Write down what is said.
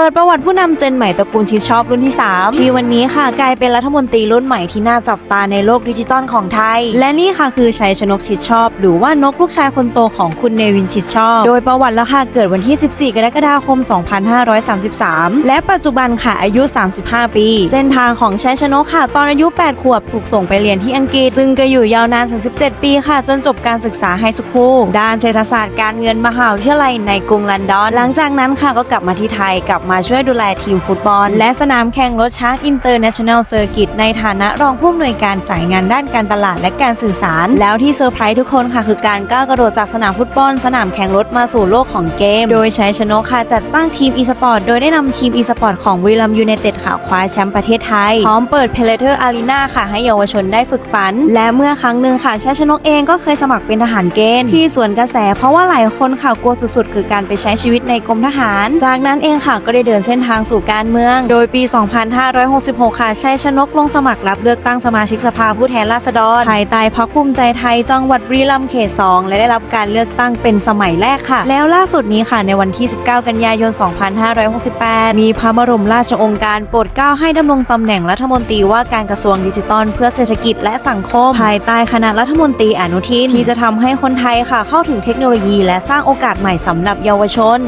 เปิดประวัติผู้นำเจนใหม่ตระกูลชิดชอบรุ่นที่ 3 ที่วันนี้ค่ะกลายเป็นรัฐมนตรีรุ่นใหม่ที่น่าจับตาในโลกดิจิตอลของไทย และนี่ค่ะคือชัยชนกชิดชอบ หรือว่านกลูกชายคนโตของคุณเนวินชิดชอบ โดยประวัติแล้วค่ะเกิดวันที่ 14 กรกฎาคม 2533 และปัจจุบันค่ะอายุ 35 ปี เส้นทางของชัยชนกค่ะ ตอนอายุ 8 ขวบถูกส่งไปเรียนที่อังกฤษ ซึ่งก็อยู่ยาวนานถึง17 ปีค่ะ จนจบการศึกษาไฮสคูลด้านเศรษฐศาสตร์การเงินมหาวิทยาลัยในกรุงลอนดอน หลังจากนั้นค่ะก็กลับมาที่ไทยกับมาช่วยดูแลทีมฟุตบอล และสนามแข่งรถช้างอินเตอร์เนชั่นแนลเซอร์กิตในฐานะรองผู้อำนวยการสายงานด้านการตลาดและการสื่อสาร แล้วที่เซอร์ไพรส์ทุกคนค่ะ คือการก้าวกระโดดจากสนามฟุตบอล สนามแข่งรถมาสู่โลกของเกม โดยชัยชนกค่ะจัดตั้งทีมอีสปอร์ตโดยได้นำทีมอีสปอร์ตของบุรีรัมยูไนเต็ดค่ะคว้าแชมป์ประเทศไทย พร้อมเปิดเพลเทอร์อารีนาค่ะ ให้เยาวชนได้ฝึกฝัน และเมื่อครั้งหนึ่งค่ะชัยชนกเองก็เคยสมัครเป็นทหารเกณฑ์ที่สวนกระแส เพราะว่าหลายคนค่ะกลัวสุดๆ คือการไปใช้ชีวิตในกรมทหาร จากนั้นเองค่ะก็ได้เดินเส้นทางสู่การเมือง โดยปี 2566 ค่ะชัยชนกลงสมัครรับเลือกตั้งสมาชิกสภาผู้แทนราษฎรภายใต้พรรคภูมิใจไทยจังหวัดบุรีรัมย์เขต 2 และได้รับการเลือกตั้งเป็นสมัยแรกค่ะ แล้วล่าสุดนี้ค่ะในวันที่ 19 กันยายน 2568 มีพระบรมราชองค์การโปรดเกล้าให้ดำรงตำแหน่งรัฐมนตรีว่าการกระทรวงดิจิทัลเพื่อเศรษฐกิจและสังคม ภายใต้คณะรัฐมนตรีอนุทินที่จะทำให้คนไทยค่ะเข้าถึงเทคโนโลยี และสร้างโอกาสใหม่สำหรับเยาวชน